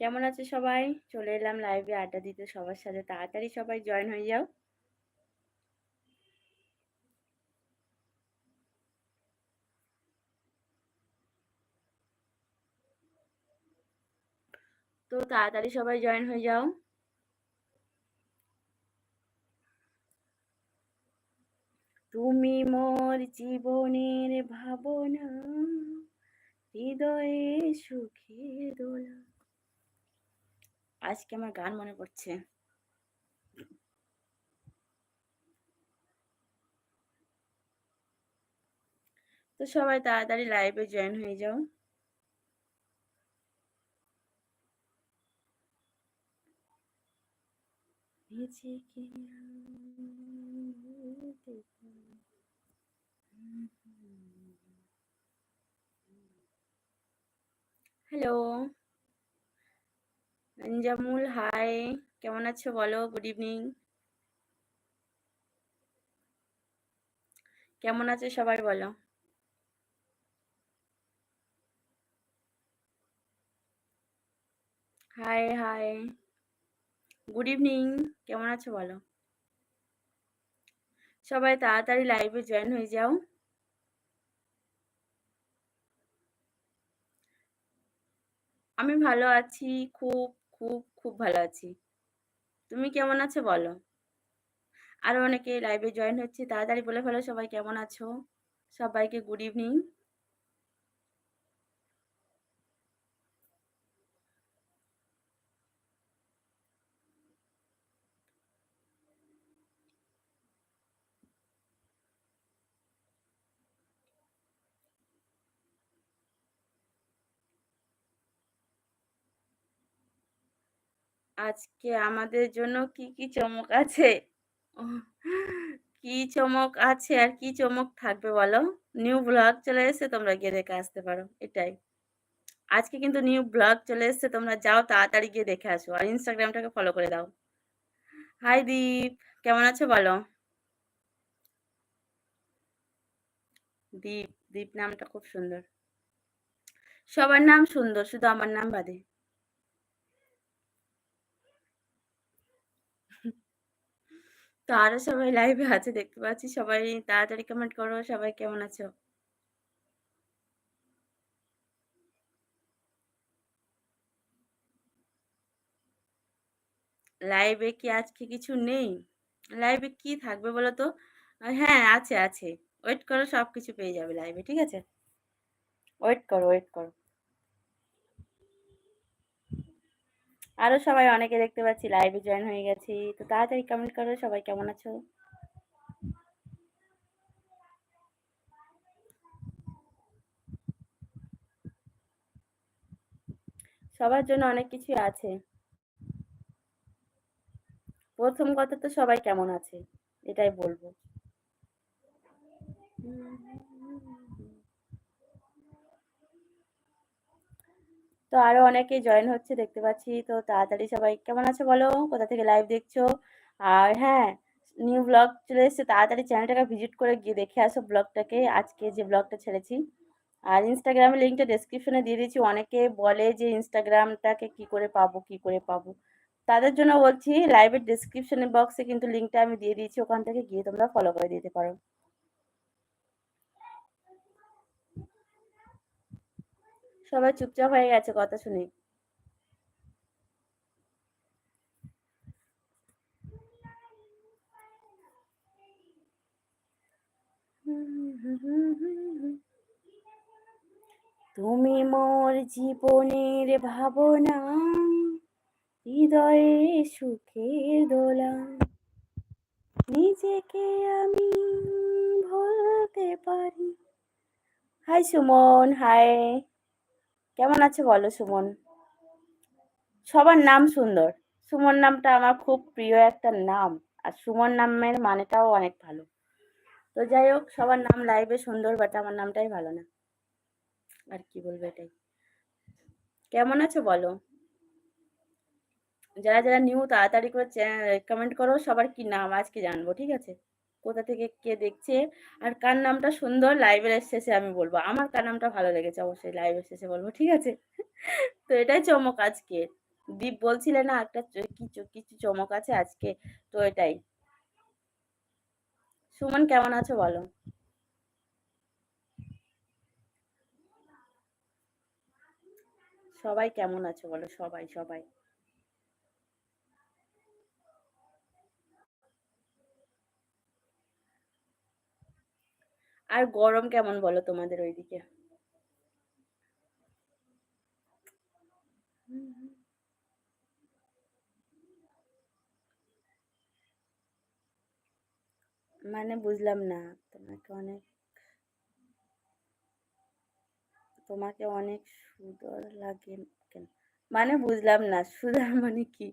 কেমন আছে সবাই? চলে এলাম লাইভে আড্ডা দিতে সবার সাথে। তাড়াতাড়ি সবাই জয়েন হয়ে যাও। তো তাড়াতাড়ি সবাই জয়েন হয়ে যাও। তুমি মোর জীবনের ভাবনা, হৃদয়ে সুখের দোলা। আজকে আমার গান মনে পড়ছে। তো সবাই তাড়াতাড়ি লাইভে জয়েন হয়ে যাও। হ্যালো। আঞ্জামুল হাই, কেমন আছো বলো? গুড ইভিনিং কেমন আছে সবাই বলো? High high. গুড ইভিনিং কেমন আছো বলো? সবাই তাড়াতাড়ি লাইভে জয়েন হয়ে যাও। আমি ভালো আছি, খুব খুব খুব ভালো আছি। তুমি কেমন আছো বলো? আরও অনেকে লাইভে জয়েন হচ্ছে, তাড়াতাড়ি বলে ফেলো সবাই কেমন আছো? সবাইকে গুড ইভিনিং আজকে আমাদের জন্য কি কি চমক আছে? কি চমক আছে আর কি চমক থাকবে বলো? নিউ ব্লগ চলে এসেছে, তোমরা গিয়ে দেখে আসতে পারো, এটাই। আজকে কিন্তু নিউ ব্লগ চলে এসেছে, তোমরা যাও তাড়াতাড়ি গিয়ে দেখে আসো আর ইনস্টাগ্রামটাকে ফলো করে দাও। হাই দীপ কেমন আছো বলো? দীপ দীপ নামটা খুব সুন্দর। সবার নাম সুন্দর, শুধু আমার নাম বাদে। তো আরও সবাই লাইভে আছে, দেখতে পাচ্ছি। সবাই তাড়াতাড়ি কমেন্ট করো, সবাই কেমন আছো? লাইভে কি আজকে কিছু নেই? লাইভে কি থাকবে বলো তো? হ্যাঁ আছে আছে। ওয়েট করো সব কিছু পেয়ে যাবে লাইভে ঠিক আছে? ওয়েট করো ওয়েট করো। আরও সবাই অনেকে দেখতে পাচ্ছি লাইভে জয়েন হয়ে গেছি। তো তাড়াতাড়ি কমেন্ট করো, সবাই কেমন আছো? সবার জন্য অনেক কিছু আছে। প্রথম কথা তো সবাই কেমন আছে, এটাই বলব। তো আরও অনেকে জয়েন হচ্ছে, দেখতে পাচ্ছি। তো তাড়াতাড়ি সবাই, কেমন আছে বলো? কোথা থেকে লাইভ দেখছ? আর হ্যাঁ নিউ ব্লগ চলে এসছে, তাড়াতাড়ি চ্যানেলটাকে ভিজিট করে গিয়ে দেখে আসো ব্লগটাকে আজকে যে ব্লগটা ছেড়েছি। আর ইনস্টাগ্রামের লিঙ্কটা ডেসক্রিপশনে দিয়ে দিয়েছি। অনেকে বলে যে ইনস্টাগ্রামটাকে কি করে পাবো, কি করে পাবো? তাদের জন্য বলছি লাইভের ডেসক্রিপশনের বক্সে কিন্তু লিঙ্কটা আমি দিয়ে দিয়েছি। ওখান থেকে গিয়ে তোমরা ফলো করে দিতে পারো। সবাই চুপচাপ হয়ে গেছে কথা শুনে। তুমি মোর জীবনের ভাবনা, হৃদয়ে সুখের দোলা। নিজেকে আমি ভুলতে পারি। হাই সুমন হাই কেমন আছে বলো সুমন? সবার নাম সুন্দর। সুমন নামটা আমার খুব প্রিয় একটা নাম। আর সুমন নামের মানেটাও অনেক ভালো। তো যাই হোক, সবার নাম লাইভে সুন্দর বাট আমার নামটাই ভালো না। আর কি বলব এটাই। কেমন আছো বলো? যারা যারা নিউ তাড়াতাড়ি করে কমেন্ট করো সবার কি নাম, আজকে জানব, ঠিক আছে? কোথা থেকে কে দেখছে আর কার নামটা সুন্দর লাইভের শেষে আমি বলব। আমার কার নামটা ভালো লেগেছে অবশ্যই লাইভের শেষে বলব, ঠিক আছে? তো এটাই চমক আজকে। দীপ বলছিলে না একটা কিছু কিছু চমক আছে আজকে? তো এটাই। সুমন, কেমন আছো বলো? সবাই কেমন আছো বলো? সবাই সবাই। আর গরম কেমন বলো তোমাদের ওইদিকে? মানে বুঝলাম না, তোমাকে অনেক তোমাকে অনেক সুন্দর লাগে কেন? মানে বুঝলাম না সুন্দর মানে কি?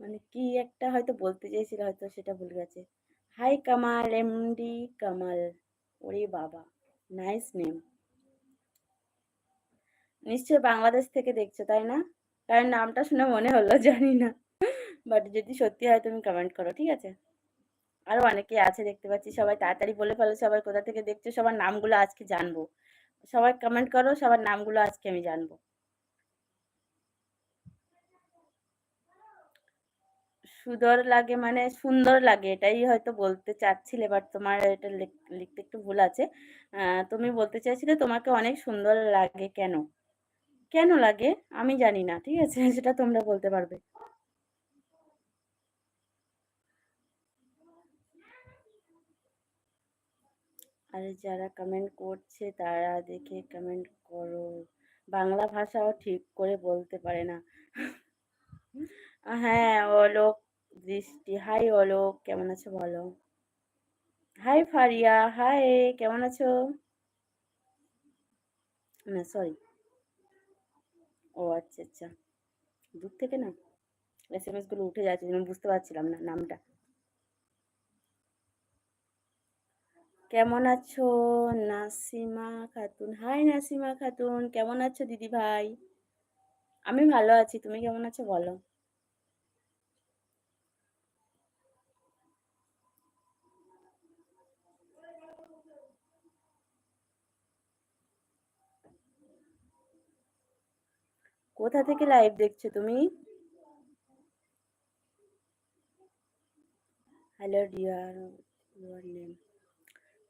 মানে কি একটা হয়তো বলতে চাইছিল, হয়তো সেটা ভুল গেছে। হাই কামাল এমডি কামাল ওরে বাবা নাইস নেম নিশ্চয় বাংলাদেশ থেকে দেখছ, তাই না? কারণ নামটা শুনে মনে হলো, জানি না। বাট যদি সত্যি হয়, তুমি কমেন্ট করো, ঠিক আছে? আরও অনেকে আছে, দেখতে পাচ্ছি, সবাই তাড়াতাড়ি বলে ফেলো, সবাই কোথা থেকে দেখছ, সবার নামগুলো আজকে জানব। সবাই কমেন্ট করো, সবার নামগুলো আজকে আমি জানব। সুন্দর লাগে মানে সুন্দর লাগে, এটাই হয়তো বলতে চাচ্ছিলে বাট তোমার এটা লিখতে একটু ভুল আছে। তুমি বলতে চাইছিলে তোমাকে অনেক সুন্দর লাগে কেন? কেন লাগে? আমি জানি না, ঠিক আছে? সেটা তোমরা বলতে পারবে। আর যারা কমেন্ট করছে তারা দেখে কমেন্ট করো। বাংলা ভাষাও ঠিক করে বলতে পারে না। হ্যাঁ অলোক দৃষ্টি। হাই অলোক কেমন আছো বলো? হাই ফারিয়া। হাই কেমন আছো? না সরি ও আচ্ছা আচ্ছা। দূর থেকে না এস এম এসগুলো উঠে যাচ্ছে আমি বুঝতে পারছিলাম না নামটা। কেমন আছো? নাসিমা খাতুন। হাই নাসিমা খাতুন। কেমন আছো, দিদি ভাই? আমি ভালো আছি। তুমি কেমন আছো, বলো? কোথা থেকে লাইভ দেখছ তুমি? হ্যালো ডিয়ার ইউর নেম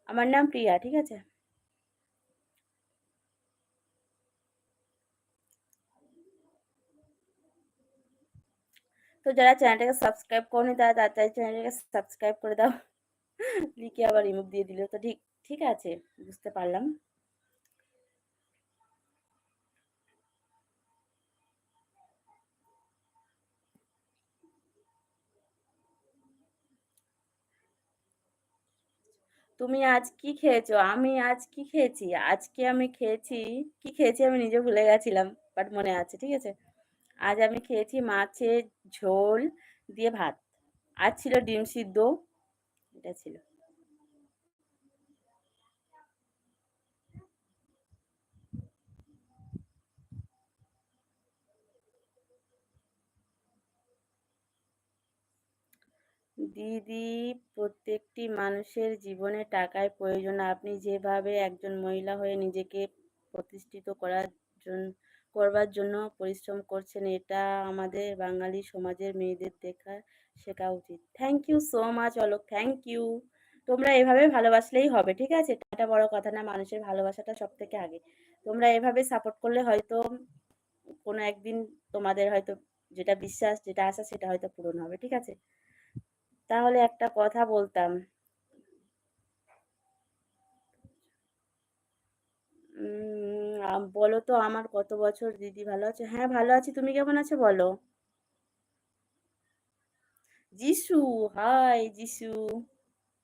আমার নাম প্রিয়া, ঠিক আছে? তো যারা চ্যানেলটাকে সাবস্ক্রাইব করনি, তারা তাড়াতাড়ি চ্যানেলটাকে সাবস্ক্রাইব করে দাও। লিখে আবার রিমুভ দিয়ে দিল। তো ঠিক ঠিক আছে, বুঝতে পারলাম। তুমি আজ কি খেয়েছো? আমি আজ কি খেয়েছি? আজকে আমি খেয়েছি, কি খেয়েছি আমি নিজে ভুলে গেছিলাম বাট মনে আছে, ঠিক আছে? আজ আমি খেয়েছি মাছের ঝোল দিয়ে ভাত। আজ ছিল ডিম সিদ্ধ, এটা ছিল। দিদি, প্রত্যেকটি মানুষের জীবনে টাকার প্রয়োজন। আপনি যেভাবে একজন মহিলা হয়ে নিজেকে প্রতিষ্ঠিত করার জন্য করবার জন্য পরিশ্রম করছেন, এটা আমাদের বাঙালি সমাজের মেয়েদের দেখা শেখা উচিত। Thank you so much Alok. Thank you তোমরা এভাবে ভালোবাসলেই হবে, ঠিক আছে? এটা বড় কথা না, মানুষের ভালোবাসাটা সব থেকে আগে। তোমরা এভাবে সাপোর্ট করলে হয়তো কোনো একদিন তোমাদের হয়তো যেটা বিশ্বাস, যেটা আশা, সেটা হয়তো পূরণ হবে, ঠিক আছে? তাহলে একটা কথা বলতাম। বলো তো আমার কত বছর দিদি ভালো আছে? হ্যাঁ ভালো আছি। তুমি কেমন আছো বলো? যিশু হাই যিশু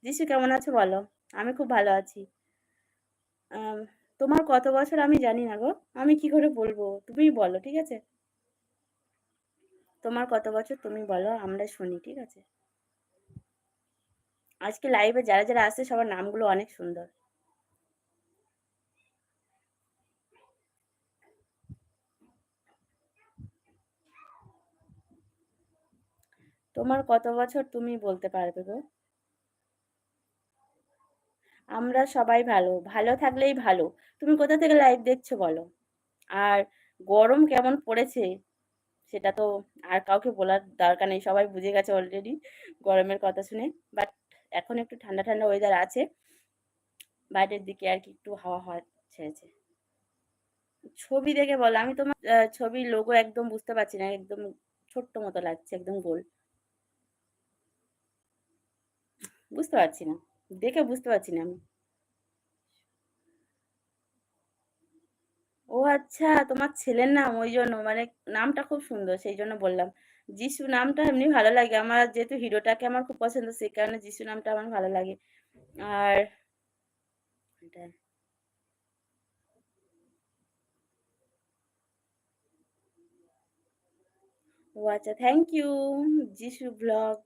যিশু কেমন আছো বলো? আমি খুব ভালো আছি। তোমার কত বছর আমি জানি না গো। আমি কি করে বলব? তুমি বলো, ঠিক আছে? তোমার কত বছর তুমি বলো আমরা শুনি, ঠিক আছে? আজকে লাইভে যারা যারা আসছে, সবার নামগুলো অনেক সুন্দর। তোমার কত বছর তুমি বলতে পারবে গো? আমরা সবাই ভালো ভালো থাকলেই ভালো। তুমি কোথা থেকে লাইভ দেখছ বলো? আর গরম কেমন পড়েছে? সেটা তো আর কাউকে বলার দরকার নেই, সবাই বুঝে গেছে অলরেডি গরমের কথা শুনে। বাট এখন একটু ঠান্ডা ঠান্ডা ওয়েদার আছে। বাইরের দিকে আর কি একটু হাওয়া হাওয়া ছেড়েছে। ছবি দেখে বলো, আমি তোমার ছবির লোগো একদম বুঝতে পারছি না, একদম ছোট্ট মতো লাগছে, একদম গোল। বুঝতে পারছি না, দেখে বুঝতে পারছি না আমি। ও আচ্ছা তোমার ছেলের নাম ওই জন্য মানে নামটা খুব সুন্দর, সেই জন্য বললাম। যিশু নামটা এমনি ভালো লাগে, আমার যেহেতু হিরোটাকে আমার খুব পছন্দ, সেই কারণে যিশু নামটা আমার ভালো লাগে। আর ও আচ্ছা thank you Jishu blog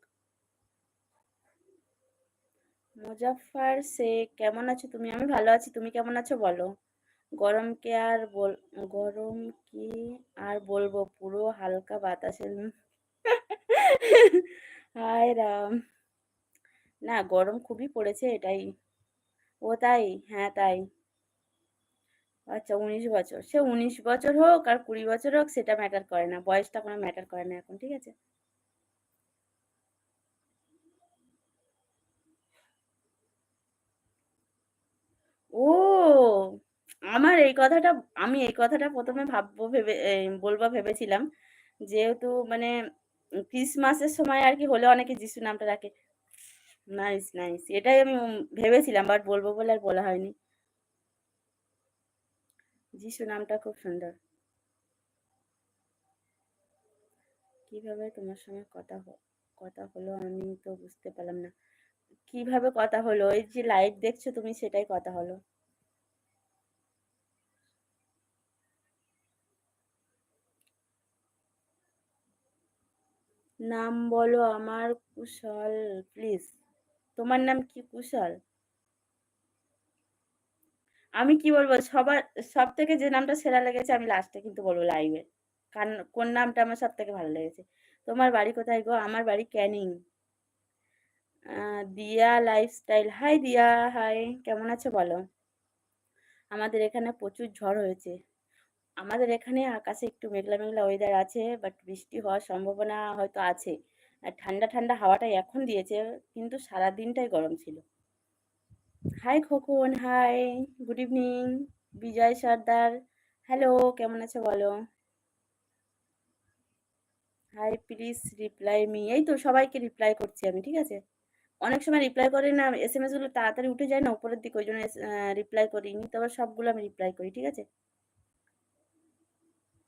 Muzaffar Sheikh, কেমন আছো তুমি? আমি ভালো আছি, তুমি কেমন আছো বলো? গরমকে আর বল, গরম কি আর বলব? পুরো হালকা বাতাসের হায় রাম। না, গরম খুবই পড়েছে এটাই। ও তাই? হ্যাঁ তাই। আচ্ছা উনিশ বছর। সে উনিশ বছর হোক আর কুড়ি বছর হোক, সেটা ম্যাটার করে না। বয়সটা কোনো ম্যাটার করে না এখন, ঠিক আছে ও আমার এই কথাটা, আমি এই কথাটা প্রথমে ভাববো, ভেবে বলব, ভেবেছিলাম। যেহেতু মানে ক্রিসমাসের সময় আর কি হলে অনেকে যিশু নামটা রাখে নাইস নাইস। এটাই আমি ভেবেছিলাম, বাট বলব বলে আর বলা হয়নি। যিশু নামটা খুব সুন্দর। কীভাবে তোমার সঙ্গে কথা কথা হলো আমি তো বুঝতে পারলাম না। কীভাবে কথা হলো? এই যে লাইভ দেখছ তুমি, সেটাই কথা হলো। নাম বলো আমার কুশল প্লিজ তোমার নাম কি কুশল? আমি কি বলব? সবার সব থেকে যে নামটা সেরা লেগেছে আমি লাস্টে কিন্তু বলব লাইভে কারণ কোন নামটা আমার সব থেকে ভালো লেগেছে? তোমার বাড়ি কোথায় গো? আমার বাড়ি ক্যানিং। দিয়া লাইফস্টাইল হাই দিয়া। হাই কেমন আছো বলো? আমাদের এখানে প্রচুর ঝড় হয়েছে। আমাদের এখানে আকাশে একটু মেঘলা মেঘলা ওয়েদার আছে বাট বৃষ্টি হওয়ার সম্ভাবনা হয়তো আছে। আর ঠান্ডা ঠান্ডা হাওয়াটা এখন দিয়েছে, কিন্তু সারা দিনটাই গরম ছিল। Hi Khokon hi good evening Bijoy Sardar hello কেমন আছে বলো? হাই প্লিজ রিপ্লাই মি এই তো সবাইকে রিপ্লাই করছি আমি, ঠিক আছে? অনেক সময় রিপ্লাই করি না এস এম এসগুলো তাড়াতাড়ি উঠে যায় না, উপরের দিকে ওই জন্য রিপ্লাই করিনি তবে সবগুলো আমি রিপ্লাই করি, ঠিক আছে?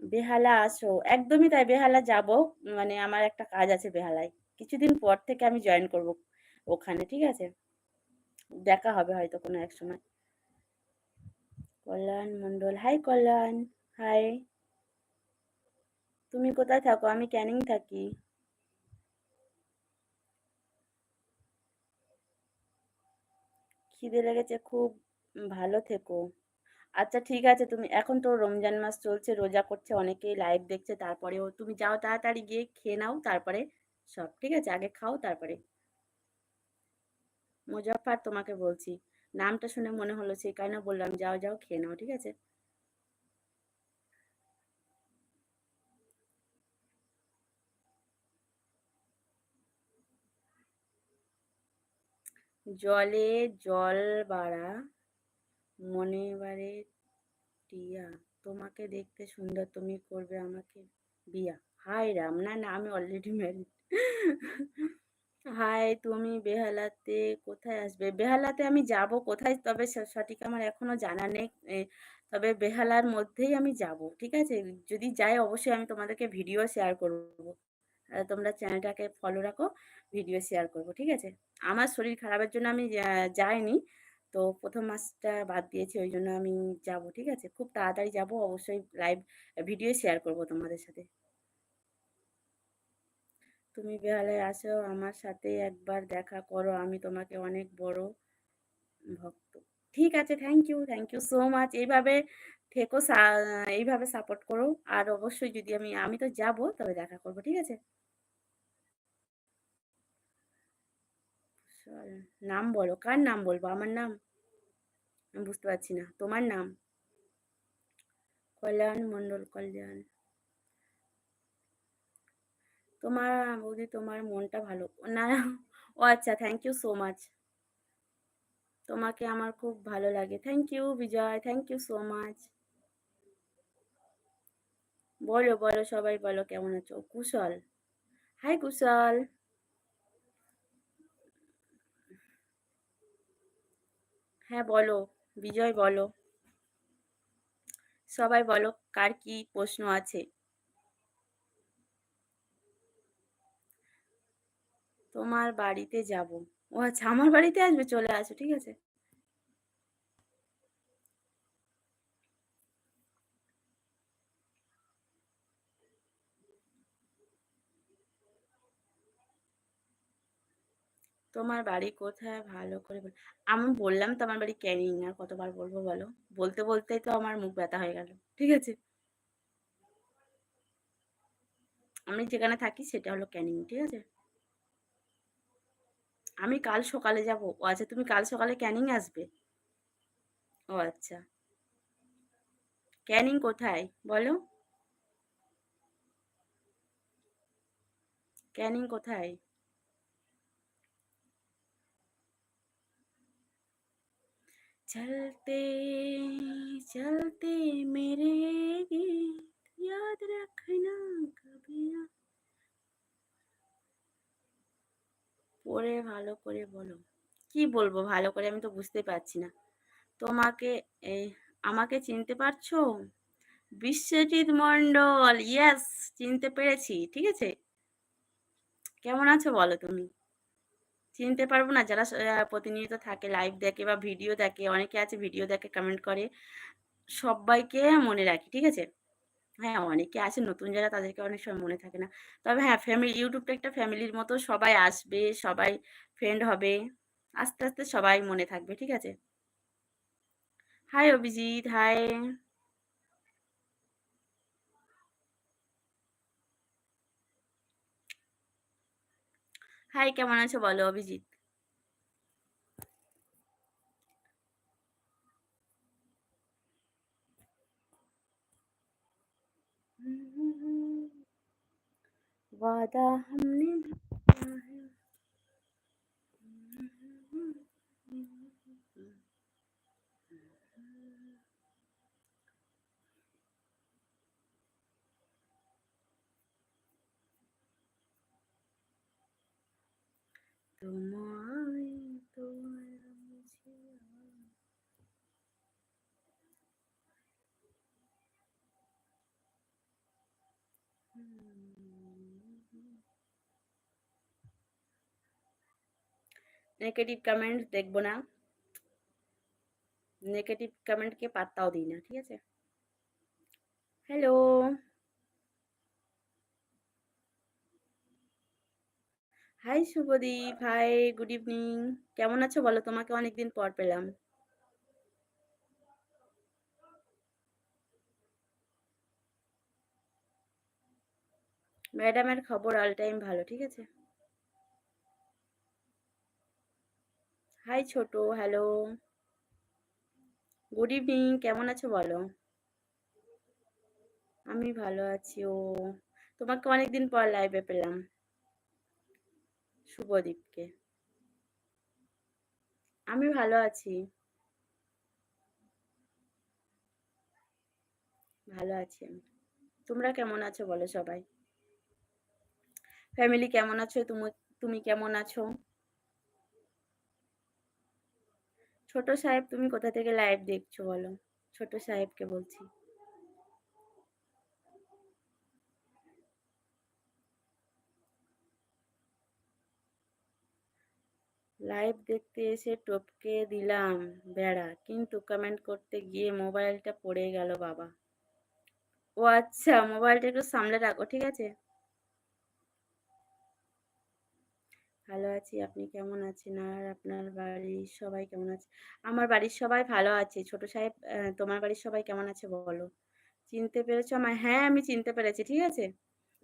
বেহালা আসো একদমই তাই, বেহালা যাব। মানে আমার একটা কাজ আছে বেহালায়। কিছুদিন পর থেকে আমি জয়েন করব ওখানে, ঠিক আছে? দেখা হবে হয়তো কোনো এক সময়। Kalyan Mondal hi Kalyan, hi. তুমি কোথায় থাকো? আমি ক্যানিং থাকি। খিদে লেগেছে, খুব ভালো থেকো। আচ্ছা ঠিক আছে। তুমি, এখন তো রমজান মাস চলছে, রোজা করছে, অনেকেই লাইভ দেখছে, তারপরেও তুমি যাও তাড়াতাড়ি গিয়ে খেয়ে নাও, তারপরে সব, ঠিক আছে? আগে খাও, তারপরে। মুজাফফর তোমাকে বলছি, নামটা শুনে মনে হলো সেই কারণে বললাম, যাও যাও, খেয়ে নাও, ঠিক আছে? জলে জল বাড়া মনে বারে টিয়া। তোমাকে দেখতে সুন্দর, তুমি করবে আমাকে বিয়া। হাই রাম, না না, আমি অলরেডি ম্যারিড হাই তুমি বেহালাতে কোথায় আসবে? বেহালাতে আমি যাব কোথায়? তবে সঠিক আমার এখনও জানা নেই। তবে বেহালার মধ্যেই আমি যাব, ঠিক আছে? যদি যাই অবশ্যই আমি তোমাদেরকে ভিডিও শেয়ার করব। তোমরা চ্যানেলটাকে ফলো রাখো ভিডিও শেয়ার করব, ঠিক আছে? আমার শরীর খারাপের জন্য আমি যাইনি। তো প্রথম মাসটা বাদ দিয়েছি, ওই জন্য আমি যাব, ঠিক আছে? খুব তাড়াতাড়ি যাব, অবশ্যই লাইভ ভিডিও শেয়ার করব তোমাদের সাথে। তুমি বেহালায় আসো, আমার সাথে একবার দেখা করো, আমি তোমাকে অনেক বড় ভক্ত। ঠিক আছে thank you thank you so much এইভাবে থেকো এইভাবে সাপোর্ট করো। আর অবশ্যই যদি আমি আমি তো যাব, তবে দেখা করব, ঠিক আছে? নাম বলো, কার নাম বলব? আমার নাম? আমি বুঝতে পারছি না। তোমার নাম? কল্যাণ মণ্ডল, কল্যাণ। তোমার, বৌদি, তোমার মনটা ভালো। না ও আচ্ছা থ্যাংক ইউ সো মাচ তোমাকে আমার খুব ভালো লাগে। Thank you Bijoy thank you so much বলো বলো, সবাই বলো, কেমন আছো? কুশল। হাই কুশল। হ্যাঁ বলো। বিজয়, বলো। সবাই বলো, কার কি প্রশ্ন আছে? তোমার বাড়িতে যাব। ও আচ্ছা আমার বাড়িতে আসবে? চলে আসো, ঠিক আছে। তোমার বাড়ি কোথায়? ভালো করে আমি বললাম তো আমার বাড়ি ক্যানিং, আর কতবার বলব বলো? বলতে বলতেই তো আমার মুখ ব্যথা হয়ে গেল, ঠিক আছে? আমি যেখানে থাকি সেটা হলো ক্যানিং, ঠিক আছে? আমি কাল সকালে যাব। ও আচ্ছা তুমি কাল সকালে ক্যানিং আসবে? ও আচ্ছা। ক্যানিং কোথায়? বলো। ক্যানিং কোথায়? चलते चलते मेरे गीत याद रखना कभी পড়ে ভালো করে বলো কি বলবো ভালো করে আমি তো বুঝতে পারছি না তোমাকে এই আমাকে চিনতে পারছো বিশ্বজিৎ মন্ডল ইয়েস চিনতে পেরেছি ঠিক আছে কেমন আছো বলো তুমি চিনতে পারব না। যারা প্রতিনিয়ত থাকে লাইভ দেখে বা ভিডিও দেখে, অনেকে আছে ভিডিও দেখে কমেন্ট করে, সবাইকে মনে রাখি, ঠিক আছে? হ্যাঁ অনেকে আছে, নতুন যারা তাদেরকে অনেক সময় মনে থাকে না। তবে হ্যাঁ ফ্যামিলি ইউটিউবটা একটা ফ্যামিলির মতো সবাই আসবে, সবাই ফ্রেন্ড হবে, আস্তে আস্তে সবাই মনে থাকবে, ঠিক আছে? হাই অভিজিৎ হাই হাই কেমন আছো বলো অভিজিৎ वादा हमने তোমায় তোমায় নেগেটিভ কমেন্ট দেখব না নেগেটিভ কমেন্টকে পাত্তাও দিই না ঠিক আছে hello hi Shubhadip, hi, good evening. কেমন আছো বলো? তোমাকে অনেকদিন পর পেলাম। ম্যাডামের খবর অল টাইম ভালো, ঠিক আছে? হাই ছোট, হ্যালো। গুড ইভিনিং, কেমন আছো বলো? আমি ভালো আছি, ও। তোমাকে অনেকদিন পর লাইভে পেলাম। শুভদীপকে আমি ভালো আছি। ভালো আছি আমি। তোমরা কেমন আছো বলো সবাই? ফ্যামিলি কেমন আছো? তুমি তুমি কেমন আছো? ছোট সাহেব, তুমি কোথা থেকে লাইভ দেখছ বলো? ছোট সাহেবকে বলছি। লাইভ দেখতে এসে টপকে দিলাম, বেড়া। কিন্তু কমেন্ট করতে গিয়ে মোবাইলটা পড়ে গেল বাবা। ও আচ্ছা মোবাইলটা একটু সামলে রাখো, ঠিক আছে? ভালো আছি, আপনি কেমন আছেন? আর আপনার বাড়ির সবাই কেমন আছে? আমার বাড়ির সবাই ভালো আছে, ছোট সাহেব তোমার বাড়ির সবাই কেমন আছে বলো? চিনতে পেরেছ আমার হ্যাঁ আমি চিনতে পেরেছি, ঠিক আছে?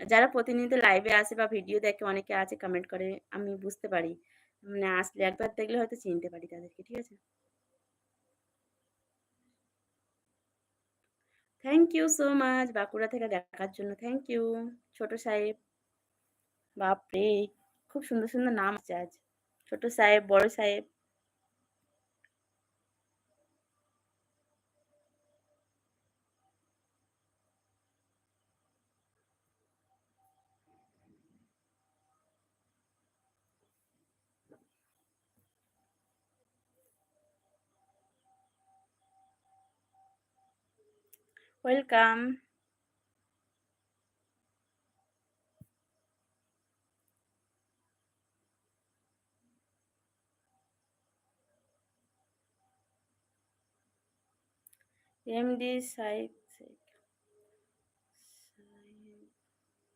যারা প্রতিনিয়ত লাইভে আসে বা ভিডিও দেখে অনেকে আছে কমেন্ট করে, আমি বুঝতে পারি। মানে আসলে একবার দেখলে হয়তো চিনতে পারি তাদেরকে, ঠিক আছে? Thank you so much Bankura থেকে দেখার জন্য। থ্যাংক ইউ ছোট সাহেব। বাপরে, খুব সুন্দর সুন্দর নাম আছে আজ। ছোট সাহেব, বড় সাহেব। ওয়েলকাম এমডি সাহেব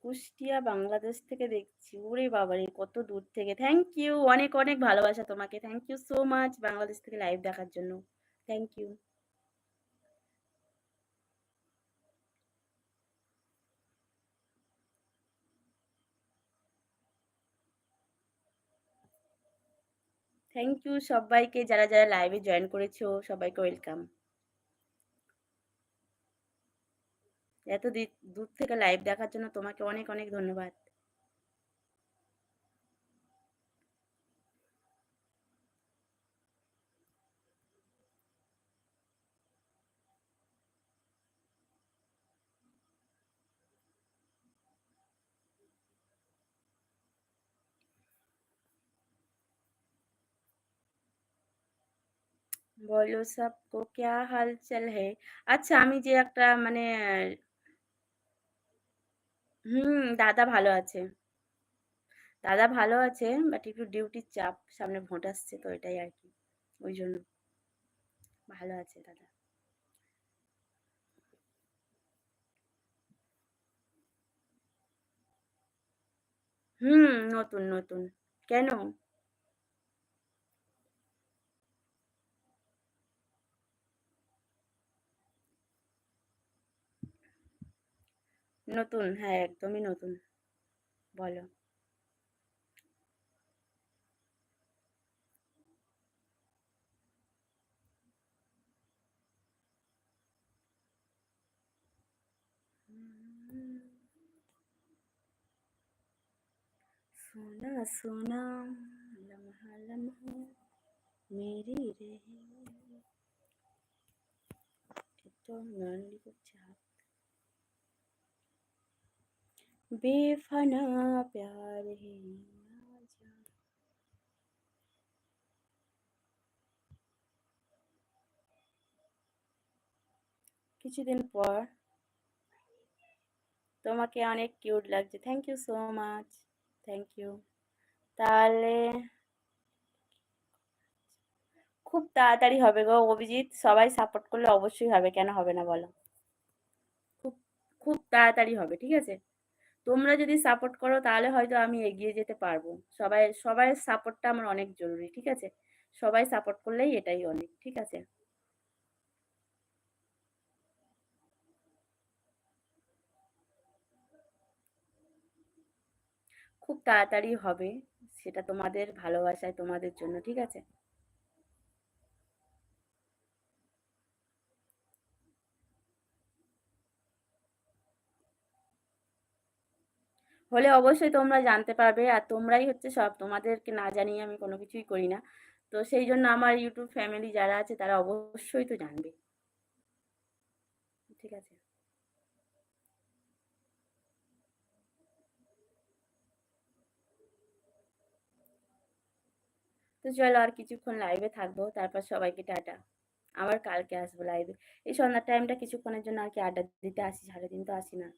কুষ্টিয়া, বাংলাদেশ থেকে দেখছি। ওরে বাবারে, কত দূর থেকে। থ্যাংক ইউ অনেক অনেক ভালোবাসা তোমাকে। Thank you so much Bangladesh থেকে লাইভ দেখার জন্য। থ্যাংক ইউ থ্যাংক ইউ সবাইকে, যারা যারা লাইভে জয়েন করেছ, সবাইকে ওয়েলকাম এত দূর থেকে লাইভ দেখার জন্য তোমাকে অনেক অনেক ধন্যবাদ। বলো সবকো ক্যা হালচাল হে আচ্ছা আমি যে একটা মানে হুম, দাদা ভালো আছে। দাদা ভালো আছে বাট একটু ডিউটির চাপ সামনে ভোট আসছে, তো এটাই আর কি। ওই জন্য। ভালো আছে দাদা। হুম, নতুন নতুন। কেন? নতুন হ্যাঁ একদমই নতুন বলো सोना सोना लम्हा लम्हा मेरी रही तो गाने করছে বেফানা প্যার হে কিছুদিন পর তোমাকে অনেক কিউট লাগছে। Thank you so much thank you তাহলে খুব তাড়াতাড়ি হবে গো অভিজিৎ। সবাই সাপোর্ট করলে অবশ্যই হবে। কেন হবে না বলো? খুব খুব তাড়াতাড়ি হবে, ঠিক আছে? তোমরা যদি সাপোর্ট করো, তাহলে হয়তো আমি এগিয়ে যেতে পারব। সবাই সবাই সাপোর্টটা আমার অনেক জরুরি, ঠিক আছে? সবাই সাপোর্ট করলেই এটাই অনেক, ঠিক আছে? খুব তাড়াতাড়ি হবে, সেটা তোমাদের ভালোবাসায় তোমাদের জন্য, ঠিক আছে? হলে অবশ্যই তোমরা জানতে পারবে আর তোমরাই হচ্ছে সব, তোমাদেরকে না জানিয়ে আমি কোনো কিছুই করি না। তো সেই জন্য আমার ইউটিউব ফ্যামিলি যারা আছে তারা অবশ্যই তো জানবে। ঠিক আছে। তো চলো আর কিছুক্ষণ লাইভে থাকব, তারপর সবাইকে টাটা। আবার কালকে আসব লাইভে এই সন্ধ্যার টাইমটা কিছুক্ষণের জন্য আর কি আড্ডা দিতে আসি, সারাদিন তো আসি না।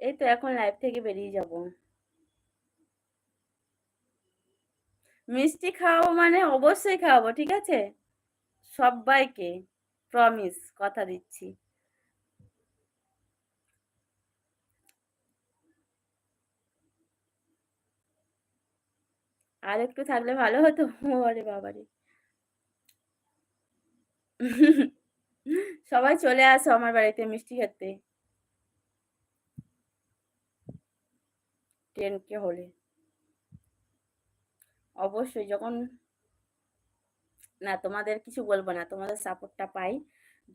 এই তো এখন লাইভ থেকে বেরিয়ে যাব। মিষ্টি খাওয়াবো মানে অবশ্যই খাওয়াবো, ঠিক আছে? সবাইকে প্রমিস কথা দিচ্ছি। আর একটু থাকলে ভালো হতো? ওরে বাবারে। সবাই চলে আসো আমার বাড়িতে মিষ্টি খেতে। টেন কে হলে? অবশ্যই যখন, না তোমাদের কিছু বলব না, তোমাদের সাপোর্টটা পাই।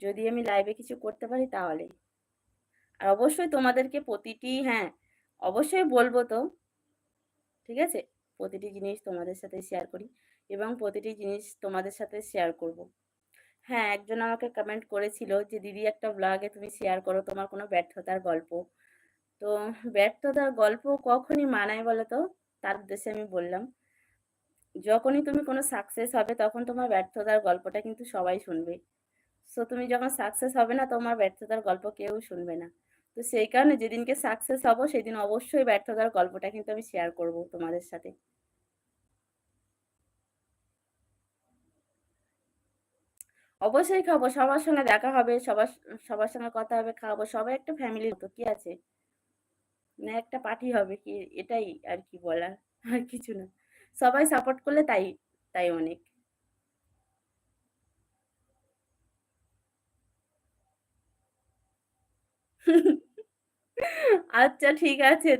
যদি আমি লাইভে কিছু করতে পারি তাহলে। আর অবশ্যই তোমাদেরকে প্রতিটি হ্যাঁ অবশ্যই বলব তো, ঠিক আছে? প্রতিটি জিনিস তোমাদের সাথে শেয়ার করি এবং প্রতিটি জিনিস তোমাদের সাথে শেয়ার করব। হ্যাঁ একজন আমাকে কমেন্ট করেছিল যে, দিদি, একটা ব্লগে তুমি শেয়ার করো, তোমার কোনো ব্যর্থতার গল্প। তো ব্যর্থতার গল্প কখনই মানায় বলো তো? তার উদ্দেশ্যে আমি বললাম, যখনই তুমি কোনো সাকসেস হবে, তখন তোমার ব্যর্থতার গল্পটা কিন্তু সবাই শুনবে। সো তুমি যখন সাকসেস হবে না, তোমার ব্যর্থতার গল্প কেউ শুনবে না। তো সেই কারণে যেদিনকে সাকসেস হব, সেদিন অবশ্যই ব্যর্থতার গল্পটা কিন্তু আমি শেয়ার করব তোমাদের সাথে। অবশ্যই খাব। সবার সঙ্গে দেখা হবে, সবার সবার সঙ্গে কথা হবে খাওয়াবো সবাই একটা ফ্যামিলির মতো, কি আছে? না একটা পার্টি হবে কি? এটাই আর কি বলার, আর কিছু না। সবাই সাপোর্ট করলে তাই তাই অনেক। আচ্ছা ঠিক আছে।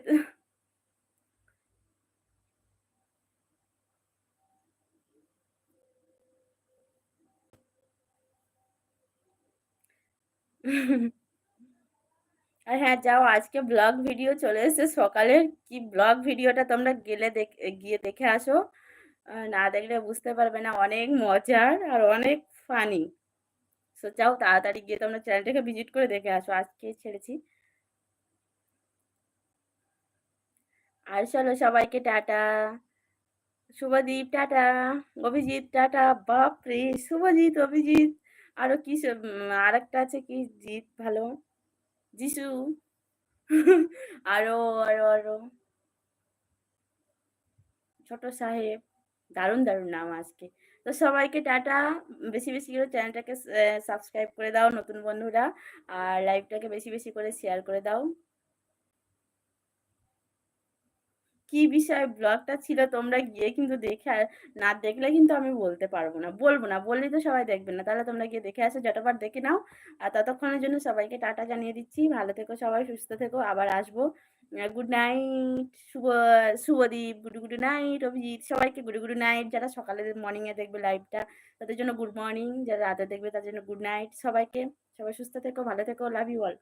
আর হ্যাঁ যাও, আজকে ব্লগ ভিডিও চলে এসেছে সকালের কি ব্লগ ভিডিওটা তোমরা গেলে গিয়ে দেখে আসো। না দেখলে বুঝতে পারবে না, অনেক মজার আর অনেক ফানি সো যাও, তাড়াতাড়ি গিয়ে তোমরা চ্যানেলটাকে ভিজিট করে দেখে আসো, আজকে ছেড়েছি। আর চলো, সবাইকে tata. Subhadeep, tata. Abhijit, tata. বাপরে, শুভজিৎ, অভিজিৎ। আরও কি আর একটা আছে কি? জিৎ, ভালো। যিশু আরও আরও আরও। ছোট সাহেব। দারুণ দারুণ নাম আজকে। তো সবাইকে টাটা। বেশি বেশি করে চ্যানেলটাকে সাবস্ক্রাইব করে দাও নতুন বন্ধুরা। আর লাইভটাকে বেশি বেশি করে শেয়ার করে দাও। কি বিষয়ে ব্লগটা ছিল তোমরা গিয়ে কিন্তু দেখে না দেখলে কিন্তু আমি বলতে পারব না। বলব না, বললেই তো সবাই দেখবে না। তাহলে তোমরা গিয়ে দেখে আসো, যতবার দেখে নাও। আর ততক্ষণের জন্য সবাইকে টাটা জানিয়ে দিচ্ছি। ভালো থেকো সবাই, সুস্থ থেকো। আবার আসব। Good night Shubho, Subhadeep good good night Abhijit. সবাইকে গুড গুড নাইট যারা সকালে মর্নিংয়ে দেখবে লাইভটা তাদের জন্য গুড মর্নিং যারা রাতে দেখবে তাদের জন্য গুড নাইট সবাইকে, সবাই সুস্থ থেকো, ভালো থেকো। Love you all